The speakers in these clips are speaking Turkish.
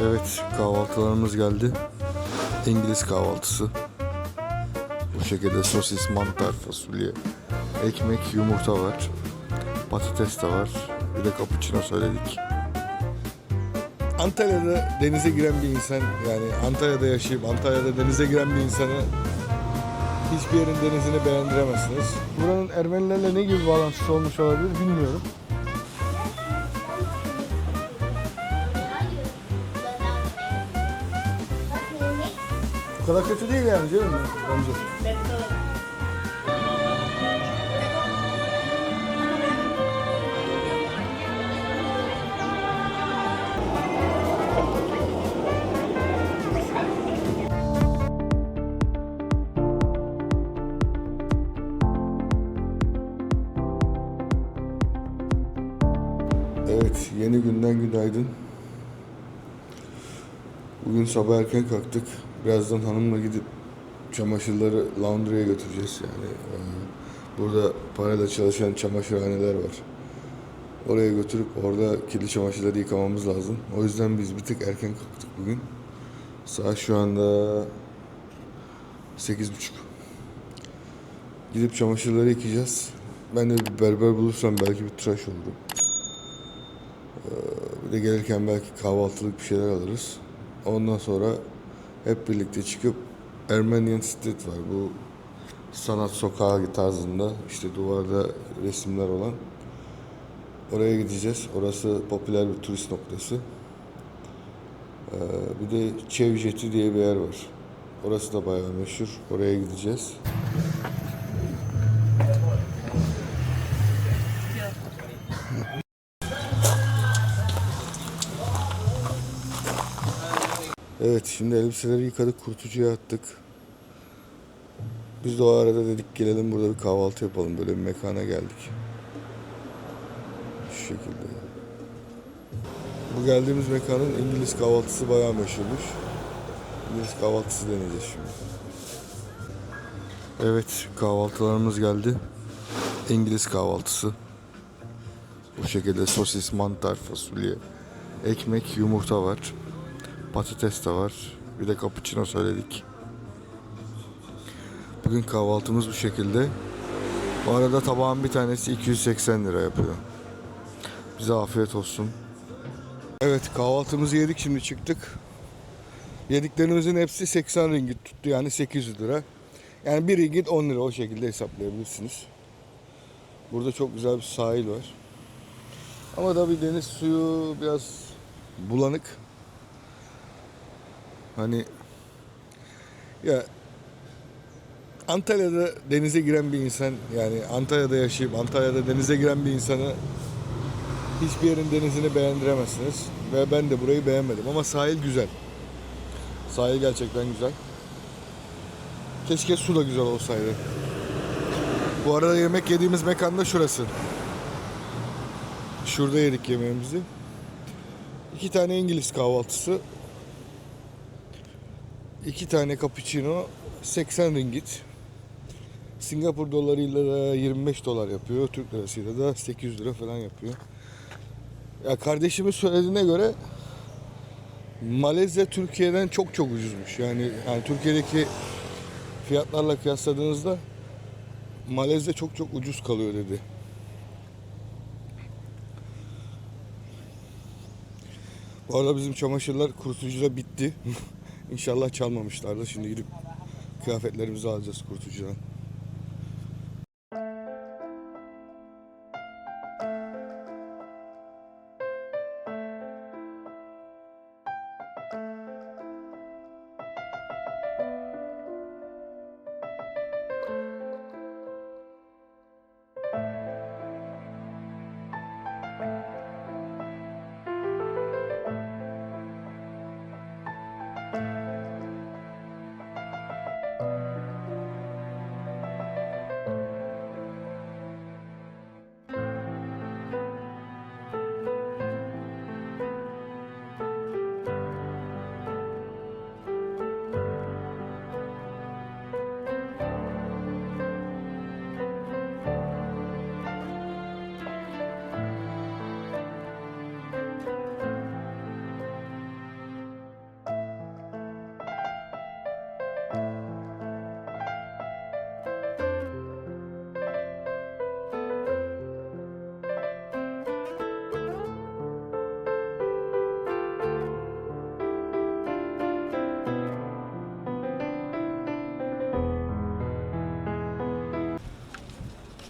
Evet kahvaltılarımız geldi. İngiliz kahvaltısı. Bu şekilde sosis, mantar, fasulye, ekmek, yumurta var. Patates de var. Bir de cappuccino söyledik. Antalya'da denize giren bir insan yani Antalya'da yaşayıp Antalya'da denize giren bir insanı hiçbir yerin denizini beğendiremezsiniz. Buranın Ermenilerle ne gibi bağlantısı olmuş olabilir bilmiyorum. Kadar kötü değil yani mi? Bence. Evet, yeni günden günaydın. Bugün sabah erken kalktık. Birazdan hanımla gidip çamaşırları laundry'e götüreceğiz yani. e, Burada parayla çalışan çamaşırhaneler var. Oraya götürüp orada kirli çamaşırları yıkamamız lazım. O yüzden biz bir tık erken kalktık bugün. Saat şu anda sekiz buçuk. Gidip çamaşırları yıkayacağız. Ben de bir berber bulursam belki bir tıraş olurum. Bir de gelirken belki kahvaltılık bir şeyler alırız. Ondan sonra hep birlikte çıkıp Ermenian Street var. Bu sanat sokağı tarzında işte duvarda resimler olan. Oraya gideceğiz. Orası popüler bir turist noktası. Ee, bir de Çevjeti diye bir yer var. Orası da bayağı meşhur. Oraya gideceğiz. Evet şimdi elbiseleri yıkadık kurutucuya attık. Biz de o arada dedik gelelim burada bir kahvaltı yapalım. Böyle bir mekana geldik. Şu şekilde. Bu geldiğimiz mekanın İngiliz kahvaltısı bayağı meşhurmuş. İngiliz kahvaltısı deneyeceğiz şimdi. Evet kahvaltılarımız geldi. İngiliz kahvaltısı. Bu şekilde sosis, mantar, fasulye, ekmek, yumurta var. Patates de var. Bir de cappuccino söyledik. Bugün kahvaltımız bu şekilde. Bu arada tabağın bir tanesi 280 lira yapıyor. Bize afiyet olsun. Evet kahvaltımızı yedik şimdi çıktık. Yediklerimizin hepsi 80 ringgit tuttu yani 800 lira. Yani 1 ringgit 10 lira o şekilde hesaplayabilirsiniz. Burada çok güzel bir sahil var. Ama tabii deniz suyu biraz bulanık. Hani ya Antalya'da denize giren bir insan yani Antalya'da yaşayıp Antalya'da denize giren bir insanı hiçbir yerin denizini beğendiremezsiniz. Ve ben de burayı beğenmedim ama sahil güzel. Sahil gerçekten güzel. Keşke su da güzel olsaydı. Bu arada yemek yediğimiz mekan da şurası. Şurada yedik yemeğimizi. İki tane İngiliz kahvaltısı. İki tane cappuccino 80 ringgit. Singapur dolarıyla da 25 dolar yapıyor. Türk lirasıyla da 800 lira falan yapıyor. Ya kardeşimin söylediğine göre Malezya Türkiye'den çok çok ucuzmuş. Yani yani Türkiye'deki fiyatlarla kıyasladığınızda Malezya çok çok ucuz kalıyor dedi. Bu arada bizim çamaşırlar kurutucuda bitti. İnşallah çalmamışlardır. Şimdi gidip kıyafetlerimizi alacağız kurutucudan.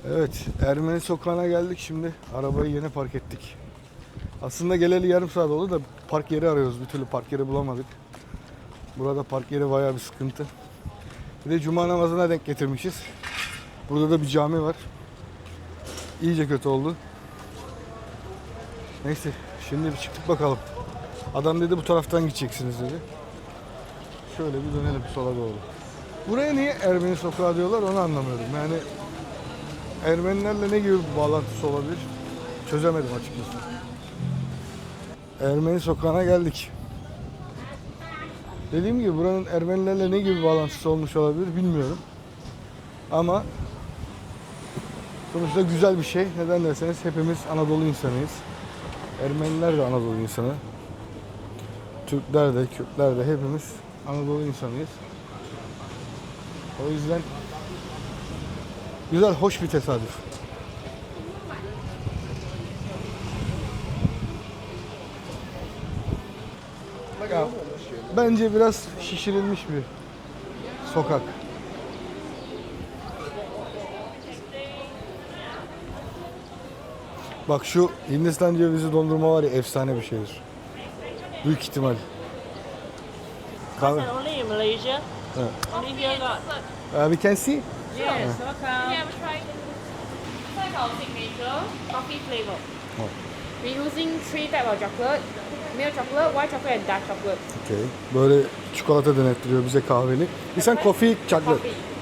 Evet, Ermeni sokağına geldik şimdi. Arabayı yeni park ettik. Aslında geleli yarım saat oldu da park yeri arıyoruz. Bir türlü park yeri bulamadık. Burada park yeri bayağı bir sıkıntı. Bir de cuma namazına denk getirmişiz. Burada da bir cami var. İyice kötü oldu. Neyse, şimdi bir çıktık bakalım. Adam dedi bu taraftan gideceksiniz dedi. Şöyle bir dönelim sola doğru. Buraya niye Ermeni sokağı diyorlar onu anlamıyorum. Yani Ermenilerle ne gibi bir bağlantısı olabilir? Çözemedim açıkçası. Ermeni sokağına geldik. Dediğim gibi buranın Ermenilerle ne gibi bağlantısı olmuş olabilir bilmiyorum. Ama sonuçta güzel bir şey. Neden derseniz hepimiz Anadolu insanıyız. Ermeniler de Anadolu insanı. Türkler de, Kürtler de hepimiz Anadolu insanıyız. O yüzden güzel, hoş bir tesadüf. Ya, bence biraz şişirilmiş bir sokak. Bak şu Hindistan cevizi dondurma var ya efsane bir şeydir. Büyük ihtimal. Kahve. Only in Malaysia. Yeah. Only here got. Uh, we can see. Yes, welcome. Yeah, we try. It's like our signature coffee flavor. Oh. We're using three type of chocolate. Milk chocolate, white chocolate and dark chocolate. Okay. Böyle çikolata denettiriyor bize kahveni. Bir sen coffee chocolate. Coffee.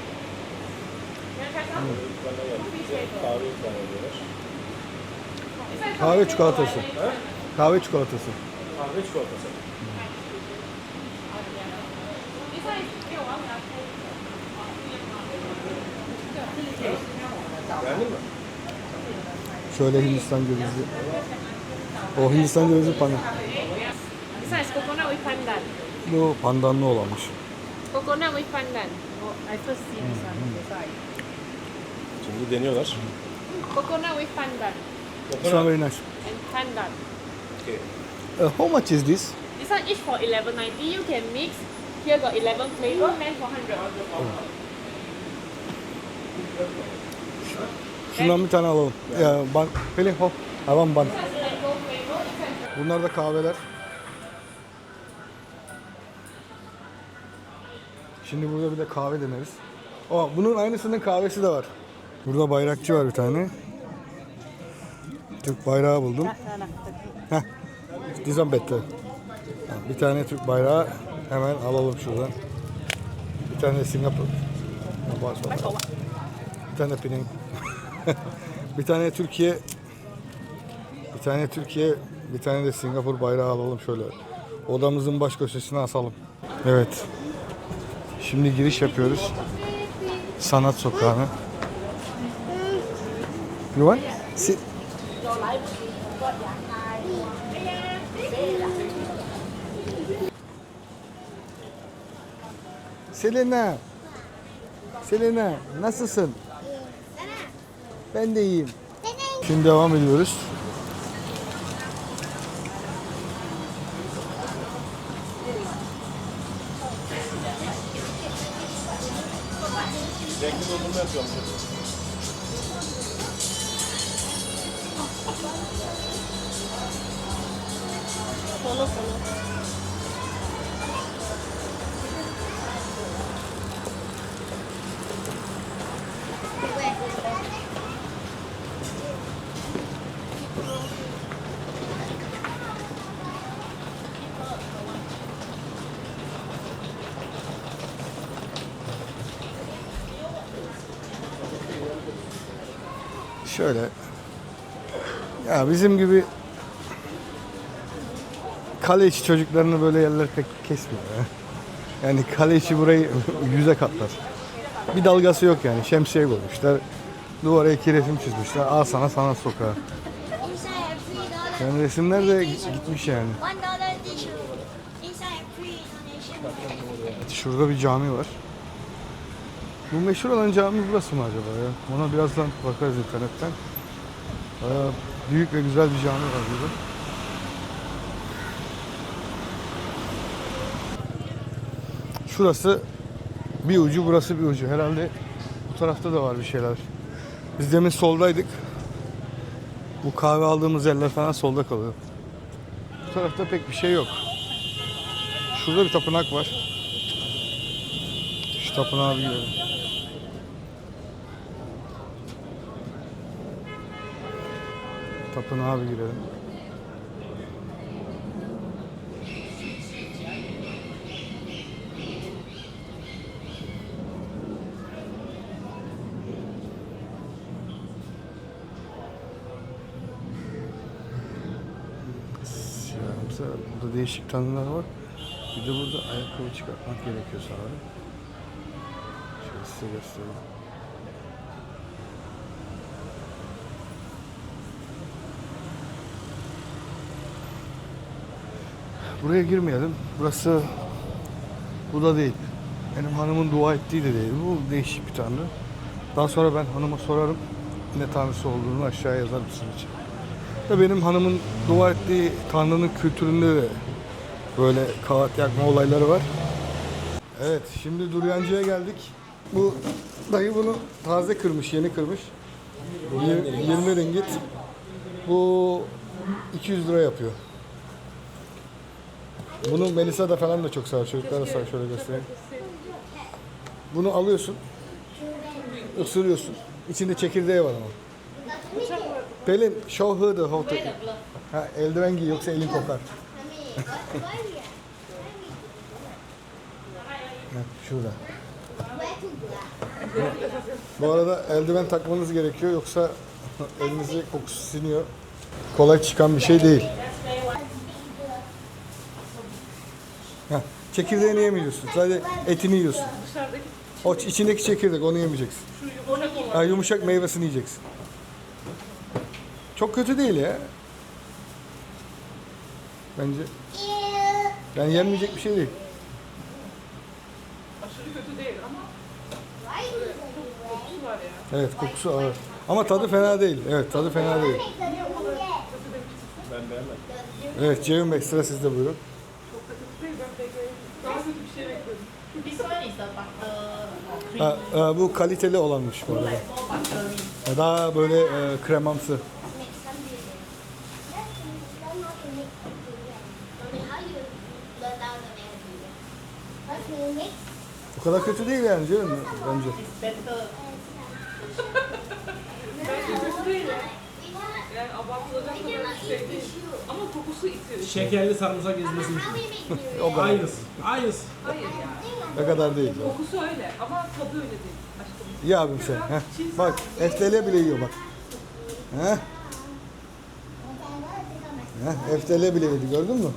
Like Kahve çikolatası. Kahve çikolatası. Kahve çikolatası. This one is milk one. Beğendin mi? Şöyle Hindistan cevizi. O Hindistan cevizi pandan. This one is coconut with pandan. Bu pandanlı olanmış. Coconut with pandan. Oh, I first see this one. Why. Şimdi deniyorlar. Coconut with pandan This one very nice. and pandan. Okay. Uh, how much is this? This one each for 11.90. You can mix. Here got 11 flavor, meant for 100. Şundan bir tane alalım. Ya, ban, Pelin hop. Havan ban. Bunlar da kahveler. Şimdi burada bir de kahve deneriz. O, bunun aynısının kahvesi de var. Burada bayrakçı var bir tane. Türk bayrağı buldum. Heh. Dizan better. Ha, Bir tane Türk bayrağı hemen alalım şuradan. Bir tane de Singapur. Bir tane Penang. bir tane Türkiye bir tane Türkiye, bir tane de Singapur bayrağı alalım şöyle. Odamızın baş köşesine asalım. Evet. Şimdi giriş yapıyoruz. Sanat sokağına. You want? Sit. Selena. Selena nasılsın? Ben de iyiyim. Şimdi devam ediyoruz. Şöyle. Ya bizim gibi kale içi çocuklarını böyle yerler pek kesmiyor ya. Yani kale içi burayı yüze katlar. Bir dalgası yok yani. Şemsiye koymuşlar. Duvara iki resim çizmişler. Al sana three dollar. Yani resimler de gitmiş yani. Şurada bir cami var. Bu meşhur olan cami burası mı acaba ya? Ona birazdan bakarız internetten. Bayağı büyük ve güzel bir cami var burada. Şurası bir ucu, burası bir ucu. Herhalde bu tarafta da var bir şeyler. Biz demin soldaydık. Bu kahve aldığımız yerler falan solda kalıyor. Bu tarafta pek bir şey yok. Şurada bir tapınak var. Şu tapınağa bir girelim. Tapınağa bir girelim. Siyahımsa burada değişik tanrılar var. Bir de burada ayakkabı çıkartmak gerekiyor sanırım. Şöyle size göstereyim. Buraya girmeyelim. Burası bu da değil. Benim hanımın dua ettiği de değil. Bu değişik bir tanrı. Daha sonra ben hanıma sorarım ne tanrısı olduğunu aşağıya yazar mısın için. Da benim hanımın dua ettiği Tanrı'nın kültüründe de böyle kağıt yakma olayları var. Evet, şimdi Duryancı'ya geldik. Bu dayı bunu taze kırmış, yeni kırmış. Yir- 20 ringgit. Bu 200 lira yapıyor. Bunu Melisa da falan da çok sever. Çocuklara sağ şöyle göstereyim. Bunu alıyorsun. ısırıyorsun. İçinde çekirdeği var ama. Pelin, show her the how to eat. Ha, eldiven giy yoksa elin kokar. Şurada. Bu arada eldiven takmanız gerekiyor yoksa elinize kokusu siniyor. Kolay çıkan bir şey değil. Ha, çekirdeğini yemeyeceksin. Sadece etini yiyorsun. O ç- içindeki çekirdek onu yemeyeceksin. Ha, yumuşak meyvesini yiyeceksin. Çok kötü değil ya. Bence. Yani yenmeyecek bir şey değil. Evet kokusu ağır. Ama tadı fena değil. Evet tadı fena değil. Ben beğenmedim. Evet Ceyhun Bey sıra sizde buyurun. This one is the butter or cream. Ha, e, bu kaliteli olanmış bu arada. Daha böyle e, kremamsı. O kadar kötü değil yani Ceyhun bence. Kadar şey. Ama kokusu itiyor. Şekerli sarımsak ezmesi. O kadar. Aynısı. Aynısı. Hayır yani. Ne kadar değil. ya. Kokusu öyle ama tadı öyle değil. Aşkım. İyi abim sen. Heh. Bak FTL bile yiyor bak. Heh. Heh, FTL bile yedi gördün mü?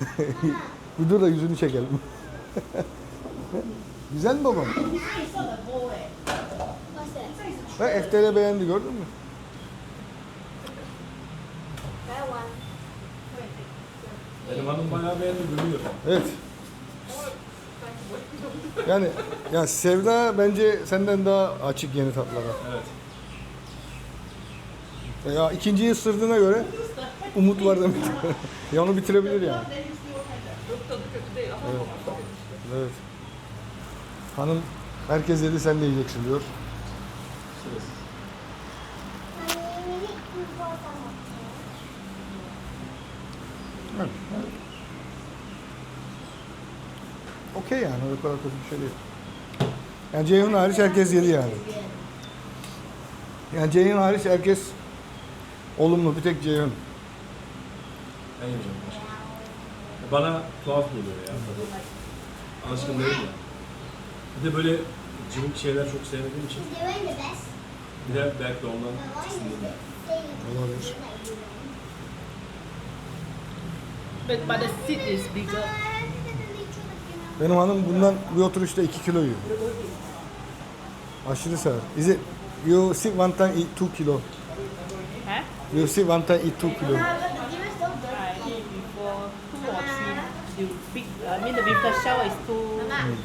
Bir dur da yüzünü çekelim. Güzel mi babam? Bak FTL beğendi gördün mü? Benim hanım bayağı beğendi gülüyor. Evet. Yani ya Sevda bence senden daha açık yeni tatlara. Evet. Ya ikinciyi ısırdığına göre umut var demek. ya onu bitirebilir yani. Ama Evet. Hanım herkes yedi sen de yiyeceksin diyor. Okey yani o kadar kötü bir şey değil. Yani Ceyhun hariç herkes yedi yani. Yani Ceyhun hariç herkes olumlu bir tek Ceyhun. Ben yemeyeceğim. Bana tuhaf geliyor ya. tadı. Alışkın değilim ya. Bir de böyle cıvık şeyler çok sevmediğim için. Bir de belki de ondan tiksindim. Olabilir. But, but the seed is bigger. Benim hanım bundan bir oturuşta 2 kilo yiyor. Aşırı sever. Is it you sit one time eat 2 kilo? Huh? You sit one time eat 2 kilo. Big, I mean the with the shell is two,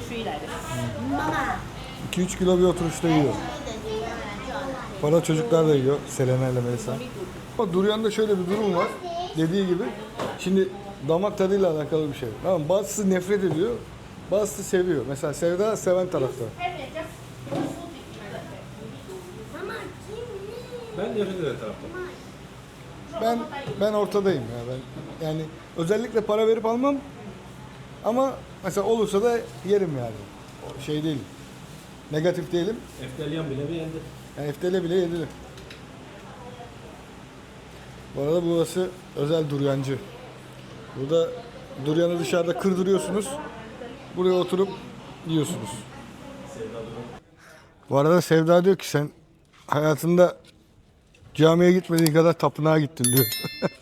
three like that. 2-3 kilo bir oturuşta yiyor. Para çocuklar da yiyor. Selena ile Melisa. Ama Duryan'da şöyle bir durum var. Dediği gibi. Şimdi damak tadıyla alakalı bir şey. Tamam? Bazısı nefret ediyor. Bazısı seviyor. Mesela Sevda seven tarafta. nefret eden taraftan. Ben ben ortadayım ya ben. Yani özellikle para verip almam ama mesela olursa da yerim yani. O şey değil. Negatif değilim. Eftelyan bile beğendi. Yani FTL bile yedilir. Bu arada burası özel duryancı. Burada duryanı dışarıda kırdırıyorsunuz. Buraya oturup yiyorsunuz. Bu arada Sevda diyor ki sen hayatında camiye gitmediğin kadar tapınağa gittin diyor.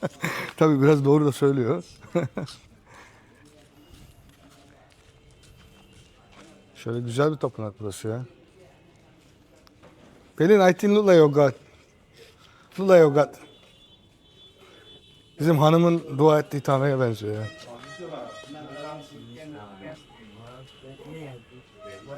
Tabii biraz doğru da söylüyor. Şöyle güzel bir tapınak burası ya. Pelin I. Look like your God. Bizim hanımın dua ettiği tanrıya benziyor ya.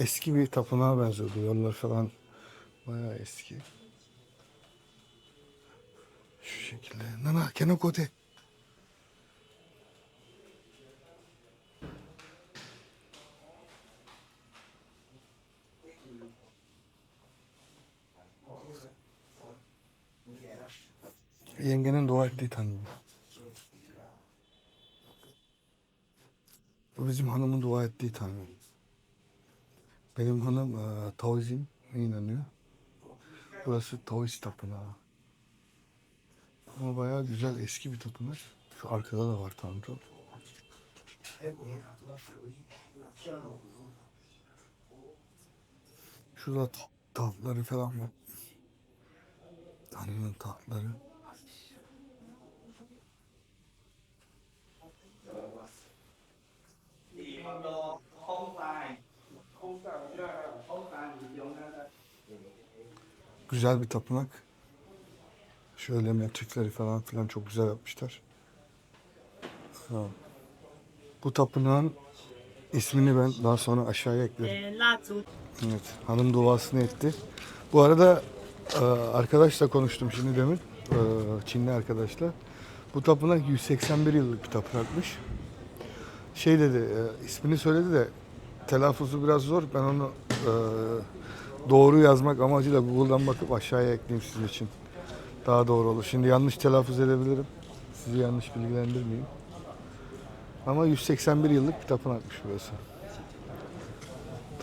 eski bir tapınağa benziyor. Bu yollar falan bayağı eski. Şu şekilde. Nana, kenokode. Yengenin dua ettiği tanrı. Bu bizim hanımın dua ettiği tanrı. Benim hanım e, Taoizm'e inanıyor. Burası Taoist tapınağı. Ama bayağı güzel eski bir tapınak. Şu arkada da var tanrı. Şurada ta- tahtları falan var. Tanrı'nın tahtları. Güzel bir tapınak. Şöyle metrikleri falan filan çok güzel yapmışlar. Ha. Bu tapınağın ismini ben daha sonra aşağıya eklerim. 蜡烛 Evet, hanım duasını etti. Bu arada e, arkadaşla konuştum şimdi demin. e, Çinli arkadaşla. Bu tapınak 181 yıllık bir tapınakmış. Şey dedi, e, ismini söyledi de telaffuzu biraz zor. Ben onu e, doğru yazmak amacıyla Google'dan bakıp aşağıya ekleyeyim sizin için. Daha doğru olur. Şimdi yanlış telaffuz edebilirim. Sizi yanlış bilgilendirmeyeyim. Ama 181 yıllık bir tapınakmış burası.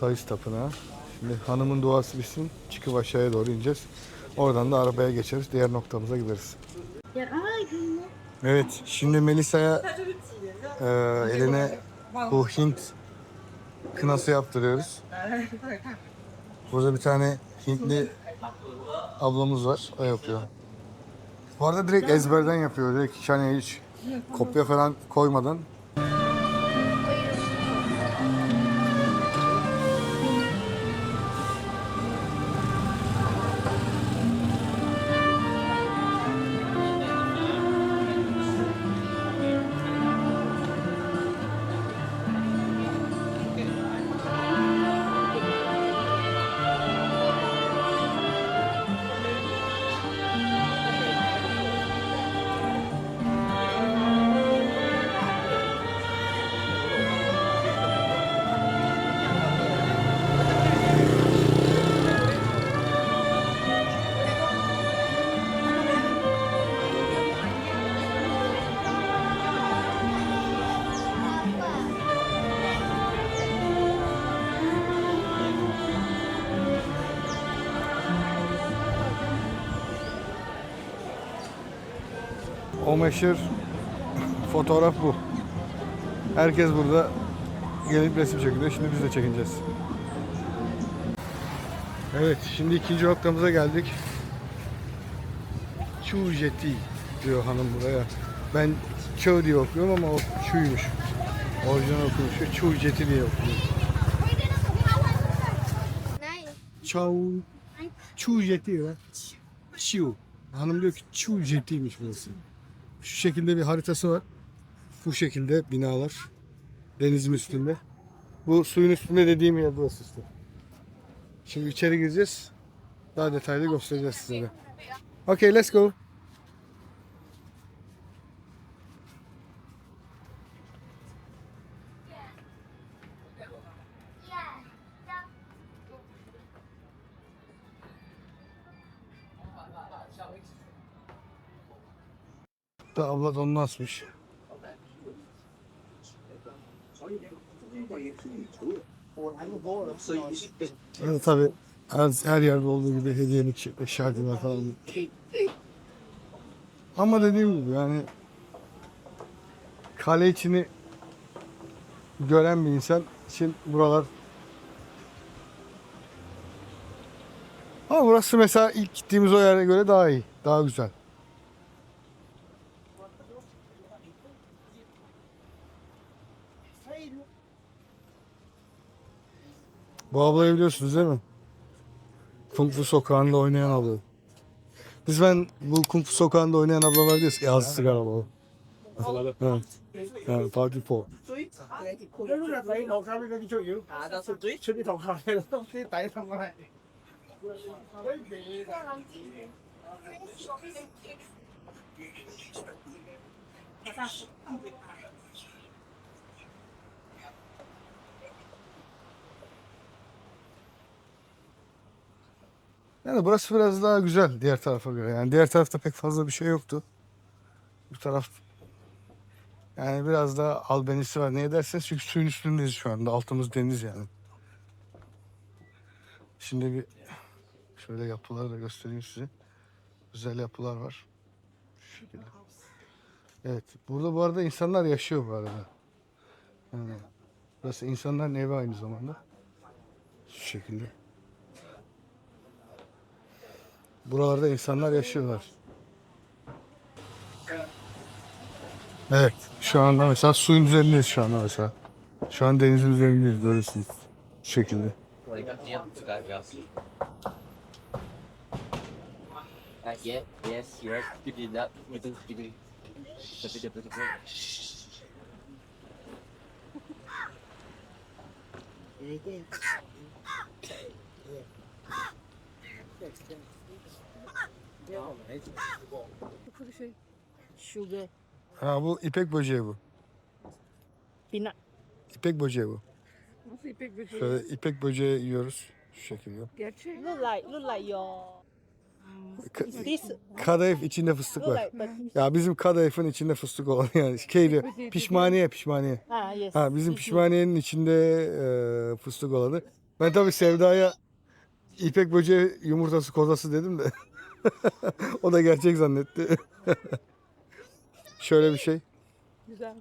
Tayiz Tapınağı. Şimdi hanımın duası bitsin. Çıkıp aşağıya doğru ineceğiz. Oradan da arabaya geçeriz. Diğer noktamıza gideriz. Evet. Şimdi Melisa'ya e, eline bu Hint kınası yaptırıyoruz. Burada bir tane Hintli ablamız var. O yapıyor. Bu arada direkt ezberden yapıyor. Direkt hiç hani hiç kopya falan koymadan meşhur fotoğraf bu. Herkes burada gelip resim çekiyor. Şimdi biz de çekineceğiz. Evet, şimdi ikinci noktamıza geldik. Chu Jeti diyor hanım buraya. Ben Çö diye okuyorum ama o Çu'ymuş. Orijinal okunuşu Chu Jeti diye okunuyor. Çau Chu Jeti ya. Çu. Hanım diyor ki Çu Jetty'ymiş burası. Şu şekilde bir haritası var. Bu şekilde binalar. Denizin üstünde. Bu suyun üstünde dediğim yer burası işte. Şimdi içeri gireceğiz. Daha detaylı göstereceğiz size de. Okay, let's go. Da abla donunu asmış. Evet tabi her, her yerde olduğu gibi hediyelik şarkılar falan. Ama dediğim gibi yani kale içini gören bir insan için buralar ama burası mesela ilk gittiğimiz o yere göre daha iyi. Daha güzel. Bu ablayı biliyorsunuz değil mi? Kung Fu Sokağı'nda oynayan abla. Biz ben bu Kung Fu Sokağı'nda oynayan ablalar diyoruz ki ya sigara abla. Evet. Evet, Party Paul. 呢个就抵落卡呢个最要，出啲头卡嘅咯，啲底同埋。 Yani burası biraz daha güzel diğer tarafa göre. Yani diğer tarafta pek fazla bir şey yoktu. Bu taraf yani biraz daha albenisi var. Niye derseniz çünkü suyun üstündeyiz şu anda. Altımız deniz yani. Şimdi bir şöyle yapıları da göstereyim size. Güzel yapılar var. Şu şekilde. Evet. Burada bu arada insanlar yaşıyor bu arada. Yani burası insanların evi aynı zamanda. Şu şekilde. Buralarda insanlar yaşıyorlar. Evet. Şu anda mesela suyun üzerindeyiz şu anda mesela. Şu an denizin üzerindeyiz. Böylesiniz. Şu şekilde. Ah, yeah, yes, Sugar. Ha bu ipek böceği bu. Peanut. İpek böceği bu. Nasıl ipek böceği? Şöyle ipek böceği yiyoruz. Şu şekilde. Gerçek. Look like, look like your... Ka- This kadayıf içinde fıstık look var. like but Ya bizim kadayıfın içinde fıstık olan yani. Keyli, pişmaniye pişmaniye. ah yes. Ha bizim pişmaniyenin içinde e, fıstık olanı. Ben tabii Sevda'ya ipek böceği yumurtası kozası dedim de. o da gerçek zannetti. Şöyle bir şey. Güzel.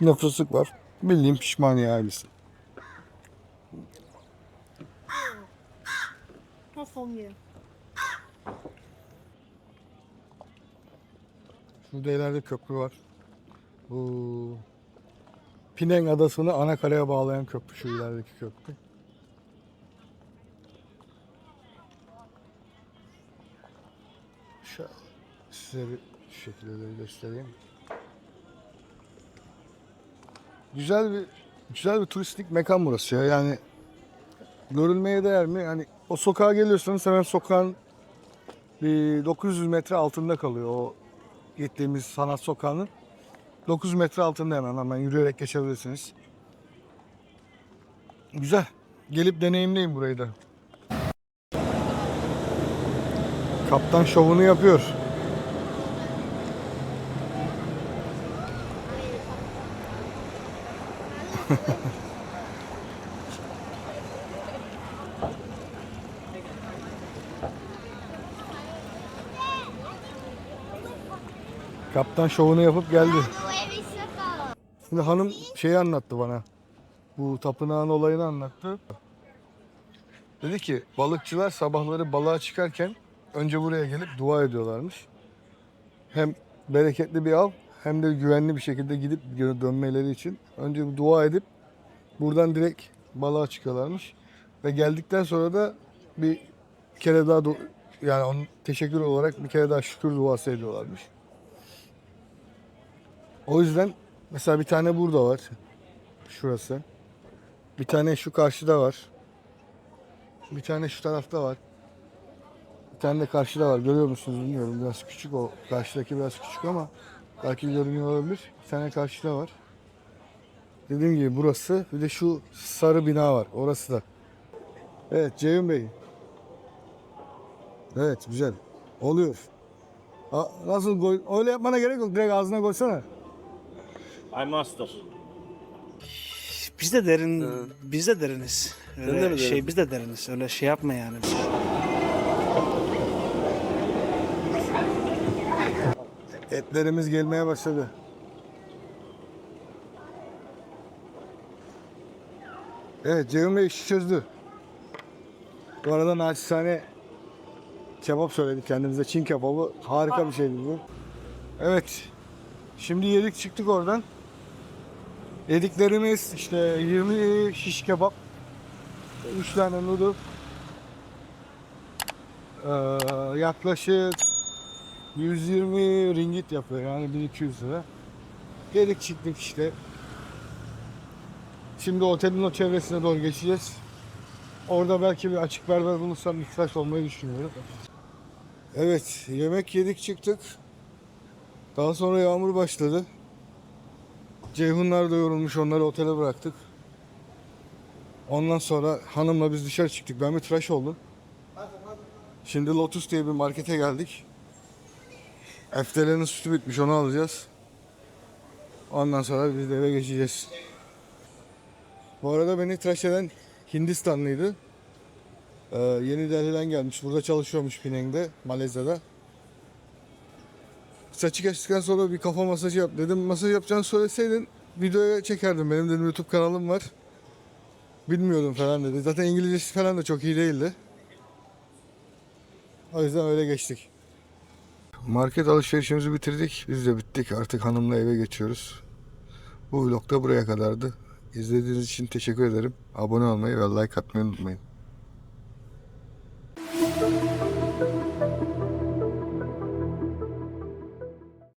Yine fıstık var. Bildiğim pişmaniye ailesi. From here? Şurada ileride köprü var. Bu Pineng Adası'nı Anakara'ya bağlayan köprü şu ilerideki köprü. Şu size bir şekilde de göstereyim. Güzel bir güzel bir turistik mekan burası ya. Yani görülmeye değer mi? Yani o sokağa geliyorsanız hemen sokağın bir 900 metre altında kalıyor o gittiğimiz sanat sokağının 9 metre altında hemen hemen yürüyerek geçebilirsiniz. Güzel. Gelip deneyimleyin burayı da. Kaptan şovunu yapıyor. Kaptan şovunu yapıp geldi. Şimdi hanım şeyi anlattı bana. Bu tapınağın olayını anlattı. Dedi ki balıkçılar sabahları balığa çıkarken önce buraya gelip dua ediyorlarmış. Hem bereketli bir av hem de güvenli bir şekilde gidip dönmeleri için. Önce dua edip buradan direkt balığa çıkıyorlarmış. Ve geldikten sonra da bir kere daha yani onun teşekkür olarak bir kere daha şükür duası ediyorlarmış. O yüzden mesela bir tane burada var. Şurası. Bir tane şu karşıda var. Bir tane şu tarafta var. Bir tane de karşıda var. Görüyor musunuz bilmiyorum. Biraz küçük o. Karşıdaki biraz küçük ama belki görünüyor olabilir. Bir tane karşıda var. Dediğim gibi burası. Bir de şu sarı bina var. Orası da. Evet Ceyhun Bey. Evet güzel. Oluyor. Nasıl koy? Öyle yapmana gerek yok. Direkt ağzına koysana. I master. Biz de derin, biz de deriniz. Öyle şey biz de deriniz. Öyle şey yapma yani. Etlerimiz gelmeye başladı. Evet Ceyhun Bey işi çözdü. Bu arada naçizane kebap söyledik kendimize. Çin kebabı. Harika bir şeydi bu. Evet. Şimdi yedik çıktık oradan. Yediklerimiz işte 20 şiş kebap. 3 tane noodle. Ee, yaklaşık 120 ringgit yapıyor yani 1200 lira. Yedik çıktık işte. Şimdi otelin o çevresine doğru geçeceğiz. Orada belki bir açık berber bulursam ihtiyaç olmayı düşünüyorum. Evet yemek yedik çıktık. Daha sonra yağmur başladı. Ceyhunlar da yorulmuş onları otele bıraktık. Ondan sonra hanımla biz dışarı çıktık. Ben bir tıraş oldum. Şimdi Lotus diye bir markete geldik. Eftelerin sütü bitmiş onu alacağız. Ondan sonra biz de eve geçeceğiz. Bu arada beni tıraş eden Hindistanlıydı. Ee, Yeni Delhi'den gelmiş. Burada çalışıyormuş Penang'de, Malezya'da. Saçı kestikten sonra bir kafa masajı yap dedim. Masaj yapacağını söyleseydin videoya çekerdim. Benim dedim YouTube kanalım var. Bilmiyordum falan dedi. Zaten İngilizcesi falan da çok iyi değildi. O yüzden öyle geçtik. Market alışverişimizi bitirdik. Biz de bittik. Artık hanımla eve geçiyoruz. Bu vlog da buraya kadardı. İzlediğiniz için teşekkür ederim. Abone olmayı ve like atmayı unutmayın.